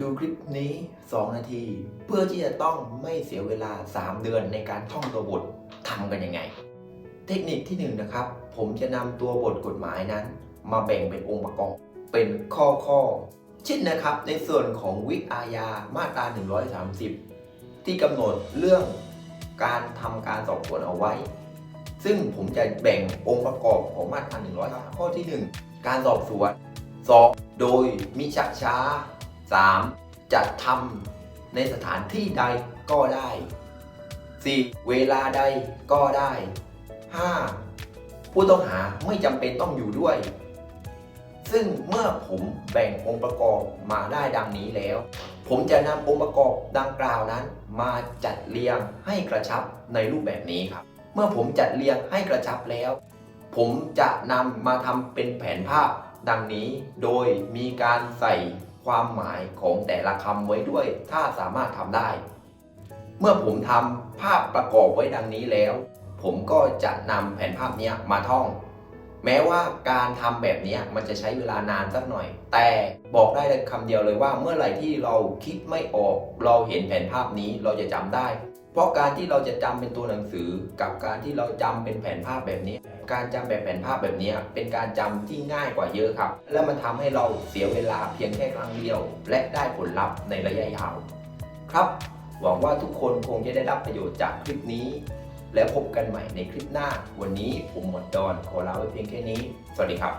ดูคลิปนี้ 2 นาที เพื่อที่จะต้องไม่เสียเวลา 3 เดือนในการท่องตัวบททำกันยังไง เทคนิคที่1นนะครับ ผมจะนำตัวบทกฎหมายนั้น มาแบ่งเป็นองค์ประกอบเป็นข้อข้อเช่นนะครับในส่วนของวิอาญามาตรา 130 ที่กำหนดเรื่องการทำการสอบสวนเอาไว้ ซึ่งผมจะแบ่งองค์ประกอบของมาตรา 100 ข้อที่ 1 การสอบสวน 2. โดยมิชักช้า 3. จัดทำในสถานที่ใดก็ได้ 4. เวลาใดก็ได้ 5. ผู้ต้องหาไม่จำเป็นต้องอยู่ด้วย ซึ่งเมื่อผมแบ่งองค์ประกอบมาได้ดังนี้แล้ว ผมจะนำองค์ประกอบดังกล่าวนั้น มาจัดเรียงให้กระชับในรูปแบบนี้ครับ เมื่อผมจัดเรียงให้กระชับแล้ว ผมจะนำมาทำเป็นแผนภาพดังนี้ โดยมีการใส่ ความหมายของแต่ละคำไว้ด้วย ถ้าสามารถทำได้ เมื่อผมทำภาพประกอบไว้ดังนี้แล้ว ผมก็จะนำแผนภาพนี้มาท่อง แม้ว่าการทำแบบนี้มันจะใช้เวลานานสักหน่อย แต่บอกได้เลยคำเดียวเลยว่าเมื่อไหร่ที่เราคิดไม่ออก เราเห็นแผนภาพนี้เราจะจำได้ เพราะการที่เราจะจำเป็นตัวหนังสือกับการที่เราจำเป็นแผนภาพแบบนี้ การจำแบบแผนภาพแบบนี้เป็นการจำที่ง่ายกว่าเยอะครับ และมันทำให้เราเสียเวลาเพียงแค่ครั้งเดียว และได้ผลลัพธ์ในระยะยาว ครับ หวังว่าทุกคนคงจะได้รับประโยชน์จากคลิปนี้ แล้วพบกันใหม่ในคลิปหน้า วันนี้ผมหมดดอนขอลาไว้เพียงแค่นี้ สวัสดีครับ